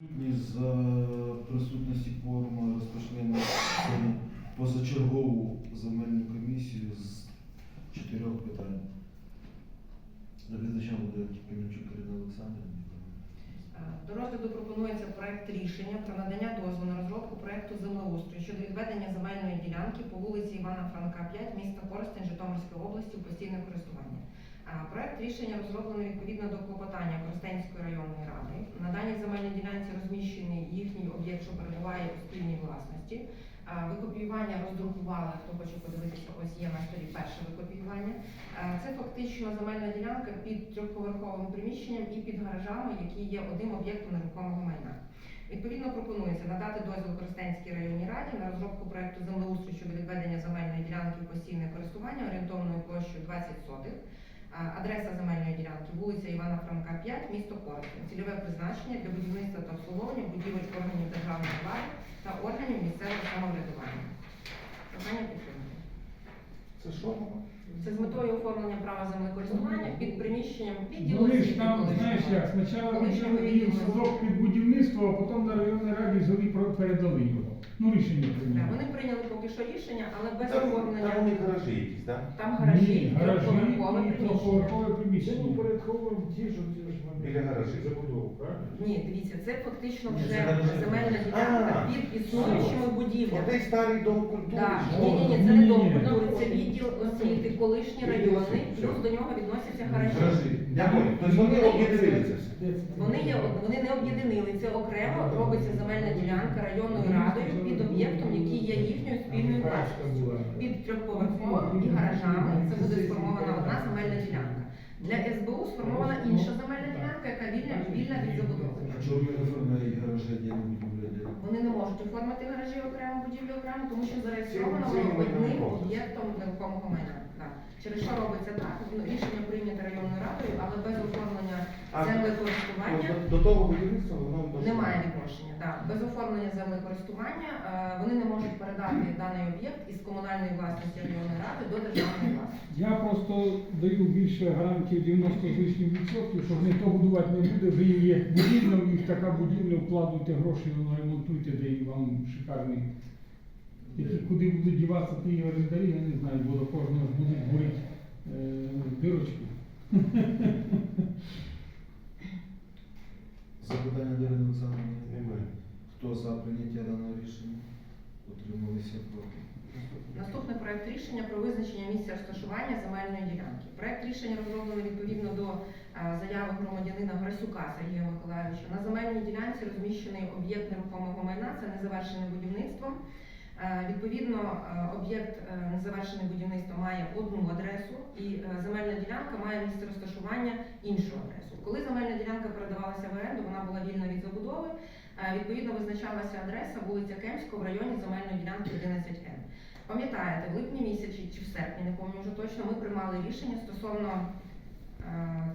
За присутності кворума розпочнемо позачергову земельну комісію з чотирьох питань. Доглядачем буде Кам'янчук Ірина Олександрівна. До розгляду пропонується проект рішення про надання дозволу на розробку проекту землеустрою щодо відведення земельної ділянки по вулиці Івана Франка, 5, міста Коростень, Житомирської області у постійне користування. Проект рішення розроблений відповідно до клопотання Коростенської районної ради. На даній земельній ділянці розміщений їхній об'єкт, що перебуває у спільній власності. Викопіювання роздрукували, хто хоче подивитися, ось є на столі перше викопіювання. Це фактично земельна ділянка під трьохповерховим приміщенням і під гаражами, які є одним об'єктом нерухомого майна. Відповідно, пропонується надати дозвіл Коростенській районній раді на розробку проекту землеустрою щодо відведення земельної ділянки постійне користування орієнтовною площею 20 сотих. А, Адреса земельної ділянки вулиця Івана Франка, 5, місто Коростень. Цільове призначення для будівництва та обслуговування будівель органів державної влади та органів місцевого самоврядування. Прохання підтримати. Це що? Це з метою оформлення права землекористування під приміщенням відділу Вони ж там, знаєш як, спочатку їм відділу садок під будівництво, а потім на районній раді взяли передали його. Ну, рішення Так. Вони прийняли поки що рішення, але без Там, там оформлення. вони гаражі якісь, так? Там гаражі, Ні, гаражі трьохповерхове ну порядково ті, що ті ж Біля гаражів. забудову, правильно? Ні, дивіться, це фактично Ні, вже гаражі. земельна ділянка А, під існуючими будівлями. Отей старий дом культури. Так, що? ні, ні, ні, це не Ні, дом культури, це відділ освіти, колишні райони, плюс до нього відносяться гаражі. Гаражі. Я. Тобто вони об'єднали це. Де це? Вони є вони не об'єднанили. Це окремо робиться земельна ділянка районною радою під об'єктом, який є їхньою спільною власністю. була. Під трьохповерховим і гаражами це буде сформована одна земельна ділянка. Для СБУ сформована інша земельна ділянка, яка вільна, вільна від забудови. А чого ви оформляє гаражі отдельно будівля? Вони не можуть оформити гаражі окремо, будівлю окремо, тому що зареєстровано воно одним об'єктом нерухомого майна. Через що робиться так? Ну, Рішення прийнято районною радою, але без оформлення А, землекористування. До, до того будівництва воно до Немає відношення, так. Без оформлення землекористування е, вони не можуть передати даний об'єкт із комунальної власності районної ради до державної власності. Я просто даю більше гарантії 90 з лишнім відсотків, що ніхто будувати не буде, ви їм є будівля, у них така будівля, вкладуйте гроші, ремонтуйте, де і вам шикарний. Які куди будуть діватися ті орендарі, я не знаю, бо до кожного ж будуть горіти е, дирочки. Запитання до Ірини Олександрівни? Немає. Хто за прийняття даного рішення? Утрималися проти. Наступний проект рішення про визначення місця розташування земельної ділянки. Проект рішення розроблений відповідно до е, заяви громадянина Грасюка Сергія Миколаївича. На земельній ділянці розміщений об'єкт нерухомого майна, це незавершене будівництво. Е, Відповідно, е, об'єкт е, незавершене будівництво має одну адресу, і земельна ділянка має місце розташування іншу адресу. Коли земельна ділянка передавалася в оренду, вона була вільна від забудови. Відповідно, визначалася адреса вулиця Кемська в районі земельної ділянки 11Н. Пам'ятаєте, в липні місяці чи в серпні, не пам'ятаю вже точно, ми приймали рішення стосовно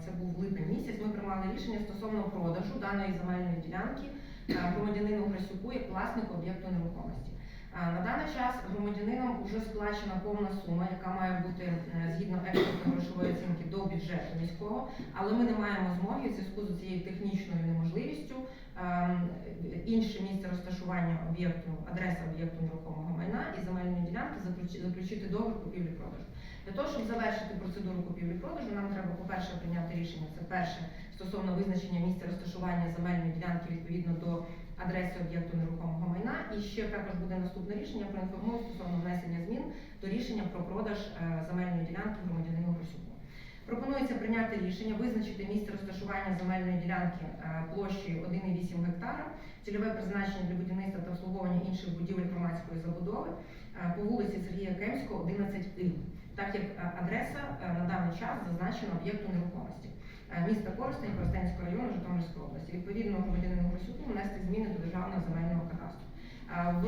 це був липень місяць. Ми приймали рішення стосовно продажу даної земельної ділянки громадянину Грасюку як власнику об'єкту нерухомості. На даний час громадянином вже сплачена повна сума, яка має бути е, згідно експортно грошової оцінки до бюджету міського, але ми не маємо змоги в зв'язку з цією технічною неможливістю ем, інше місце розташування об'єкту, адреса об'єкту нерухомого майна і земельної ділянки заключ- заключити договір купівлі-продажу. Для того, щоб завершити процедуру купівлі-продажу, нам треба, по-перше, прийняти рішення. Це перше стосовно визначення місця розташування земельної ділянки відповідно до адреси об'єкту нерухомого майна. І ще також буде наступне рішення проінформую стосовно внесення змін до рішення про продаж е, земельної ділянки громадянину Гросюку. Пропонується прийняти рішення визначити місце розташування земельної ділянки е, площею 1,8 гектара, цільове призначення для будівництва та обслуговування інших будівель громадської забудови е, по вулиці Сергія Кемського, 11 І, так як адреса на даний час зазначена об'єкту нерухомості міста Коростень, Коростенського району Житомирської області. Відповідно, громадянину Гросюку внести зміни до державного земельного кадастру. Е, В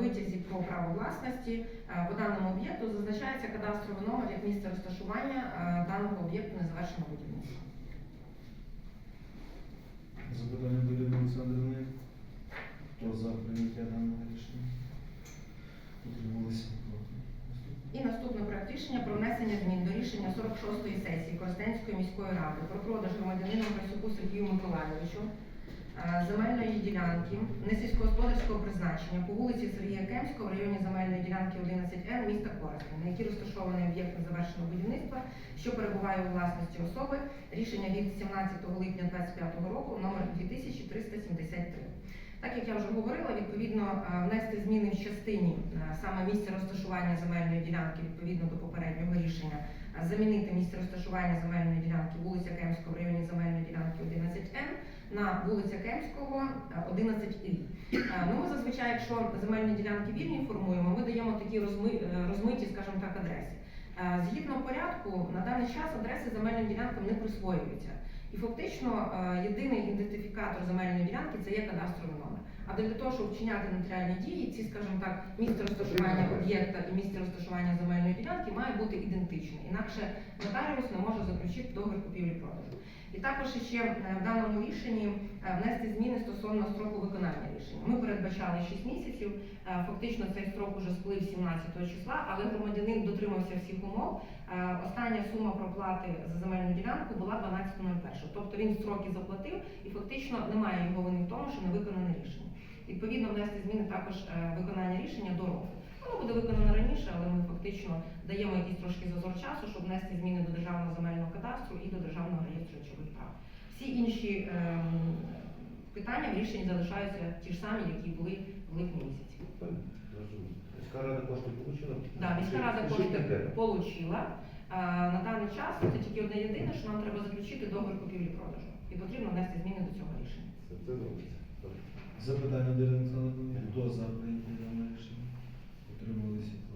витязі про право власності е, по даному об'єкту зазначається кадастровий номер як місце розташування е, даного об'єкту незавершеного будівництва. Запитання до Ірини Олександрівни? Хто за прийняття даного рішення? Утрималися. І наступний проект рішення про внесення змін до рішення 46-ї сесії Коростенської міської ради про продаж громадянину Грасюку Сергію Миколайовичу е, земельної ділянки несільськогосподарського призначення по вулиці Сергія Кемського в районі земельної ділянки 11Н міста Коростень, на якій розташований об'єкт незавершеного будівництва, що перебуває у власності особи. Рішення від 17 липня 2025 року номер 2373. Так як я вже говорила, відповідно е, внести зміни в частині е, саме місця розташування земельної ділянки відповідно до попереднього рішення, е, замінити місце розташування земельної ділянки вулиця Кемського в районі земельної ділянки 11Н на вулиця Кемського е, 11І. Е, Ну, ми зазвичай, якщо земельні ділянки вільні формуємо, ми даємо такі розми- розмиті, скажімо так, адреси. Згідно порядку, на даний час адреси земельним ділянкам не присвоюються. І фактично е, єдиний ідентифікатор земельної ділянки це є кадастровий номер. А для того, щоб вчиняти нотаріальні дії, ці, скажімо так, місце розташування об'єкта і місце розташування земельної ділянки має бути ідентичне. Інакше нотаріус не може заключити договір купівлі-продажу. І також ще е, в даному рішенні е, внести зміни стосовно строку виконання рішення. Ми передбачали 6 місяців. е, Фактично цей строк уже сплив 17 числа, але громадянин дотримався всіх умов. Остання сума проплати за земельну ділянку була 12.01. Тобто він строки заплатив і фактично немає його вини в тому, що не виконане рішення. Відповідно, внести зміни також виконання рішення до року. Воно буде виконано раніше, але ми фактично даємо якийсь трошки зазор часу, щоб внести зміни до державного земельного кадастру і до державного реєстру речових прав. Всі інші ем, питання в рішенні залишаються ті ж самі, які були в липні місяці. Міська рада кошти отримала? Да, міська рада кошти отримала. На даний час це тільки одне єдине, що нам треба заключити договір купівлі-продажу. І потрібно внести зміни до цього рішення. Це робиться. Запитання до Ірини Хто за прийняття даного рішення? Утрималися проти.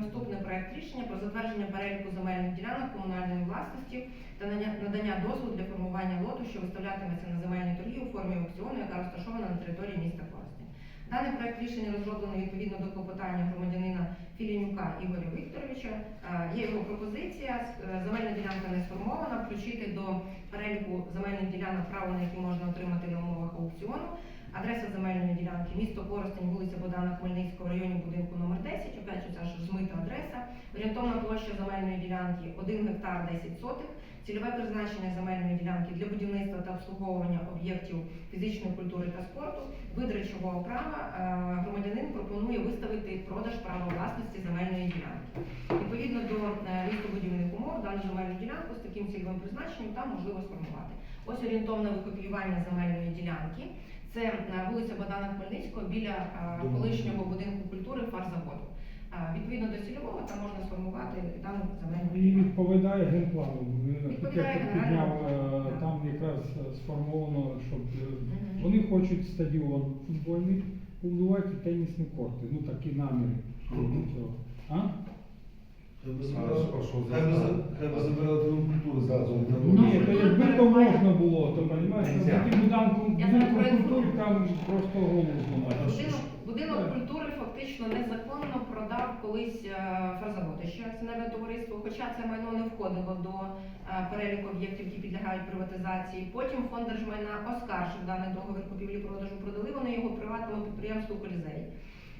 Наступний проект рішення про затвердження переліку земельних ділянок комунальної власності та надання- дозволу для формування лоту, що виставлятиметься на земельній торгі у формі аукціону, яка розташована на території міста Коростень. Даний проект рішення розроблений відповідно до клопотання громадянина Філінюка Ігоря Вікторовича. Е, Є його пропозиція. Е, Земельна ділянка не сформована. Включити до переліку земельних ділянок право, на які можна отримати на умовах аукціону. Адреса земельної ділянки місто Коростень, вулиця Богдана Хмельницького, районі будинку номер 10. Опять ця ж розмита адреса. Орієнтовна площа земельної ділянки 1 гектар 10 сотих. Цільове призначення земельної ділянки для будівництва та обслуговування об'єктів фізичної культури та спорту. Вид речового права е, громадянин пропонує виставити продаж права власності земельної ділянки. Відповідно до е, містобудівних умов, дану земельну ділянку з таким цільовим призначенням там можливо сформувати. Ось орієнтовне викопіювання земельної ділянки. Це е, вулиця Богдана Хмельницького біля е, колишнього будинку культури фарзаводу. Відповідно до цільового там можна сформувати дану земельну І відповідає генплану. Відповідає підняв, е, там якраз сформовано, щоб вони хочуть стадіон футбольний побудувати і тенісні корти. Ну такі наміри. Цього. А? Хай би А забирали- що- що хай би за- за- Хай би забирали твою культуру зразу. да. Ні, то якби то можна було, то розумієш, Нельзя. таким будинком Я будинком зараз культури там просто голову зламати. Будинок, будинок культури фактично незаконно продав колись е, фарзавод, ще акціонерне товариство, хоча це майно не входило до е, переліку об'єктів, які підлягають приватизації. Потім фонд держмайна оскаржив даний договір купівлі-продажу, продали вони його приватному підприємству Колізей.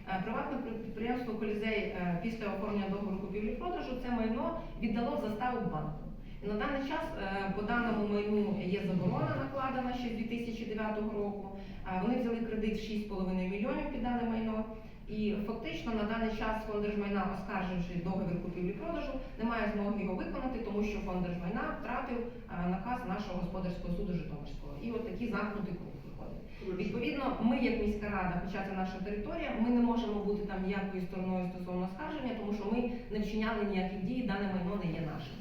Е, Приватне під- підприємство Колізей після оформлення договору купівлі-продажу це майно віддало в заставу банку. На даний час е, по даному майну є заборона накладена ще з 2009 року. Е, Вони взяли кредит 6,5 мільйонів під дане майно. І фактично на даний час фонд держмайна, оскарживши договір купівлі-продажу, не має змоги його виконати, тому що фонд держмайна втратив е, наказ нашого господарського суду Житомирського. І от такий замкнутий круг виходить. Відповідно, ми, як міська рада, хоча це наша територія, ми не можемо бути там ніякою стороною стосовно скарження, тому що ми не вчиняли ніяких дій, дане майно не є нашим.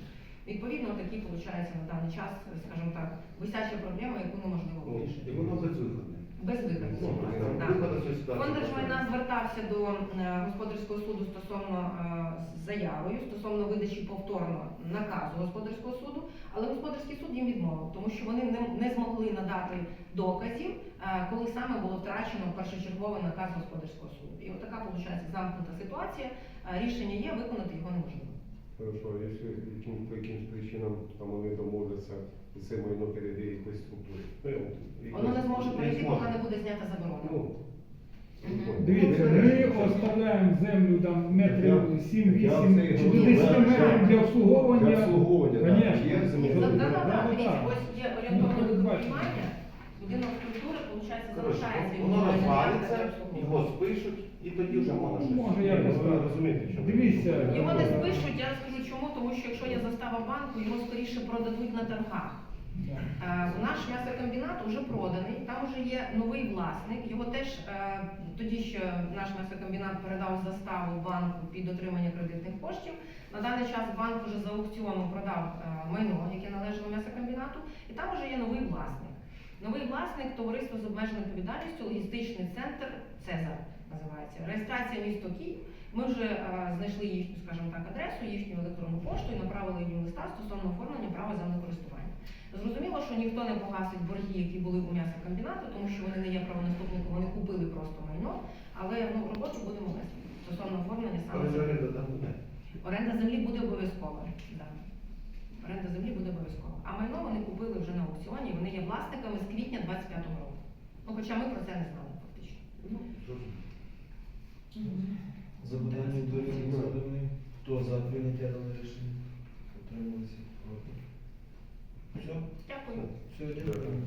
Відповідно, такі виходить на даний час, скажімо так, висяча проблема, яку неможливо вирішити. І воно безвиходне. Без виходу. Так. Виходу з цієї ситуації. Фонд держмайна звертався до е, господарського суду стосовно е, заявою, стосовно видачі повторно наказу господарського суду, але господарський суд їм відмовив, тому що вони не, не змогли надати доказів, е, коли саме було втрачено першочерговий наказ господарського суду. І от така виходить замкнута ситуація. Рішення є, виконати його неможливо. Хорошо, якщо яким, по якимсь причинам там вони домовляться, і це майно перейде якоїсь структурі. Ну, Воно не зможе пройти, поки не буде знята заборона. Ну, Мгм. Дивіться, ми оставляємо землю там метрів 7-8 Я- я чи до це 10 говорю, метрів для обслуговування. Для обслуговування, так. Конечно. Є Ні, за- Да, да, Дивіться, ось є Ну, орієнтовне так, викопіювання. Будинок культури, виходить, Коротше, залишається воно його розвалиться, для обслуговування. його спишуть, і тоді вже можна щось. Може, якось ну, ви розумієте, що Дивіться, Його не спишуть, я скажу чому, тому що якщо є застава банку, його скоріше продадуть на торгах. Е, Наш м'ясокомбінат вже проданий, там вже є новий власник. Його теж е, тоді, що наш м'ясокомбінат передав заставу банку під отримання кредитних коштів. На даний час банк вже за аукціоном продав е, майно, яке належало м'ясокомбінату, і там вже є новий власник. Новий власник товариство з обмеженою відповідальністю, логістичний центр Цезар називається. Реєстрація місто Київ. Ми вже е, знайшли їхню, скажімо так, адресу, їхню електронну пошту і направили їм листа стосовно оформлення права землекористування. Зрозуміло, що ніхто не погасить борги, які були у м'ясокомбінату, тому що вони не є правонаступником, вони купили просто майно, але ну, роботу будемо вести стосовно оформлення саме. Оренда землі буде обов'язкова. Да. Оренда землі буде обов'язкова. А майно вони купили вже на аукціоні, вони є власниками з квітня 25-го року. Ну, хоча ми про це не знали фактично. Запитання до Володимирівни. Хто за прийняття даного рішення? Утрималися проти. Все? Дякую. Все, дякую.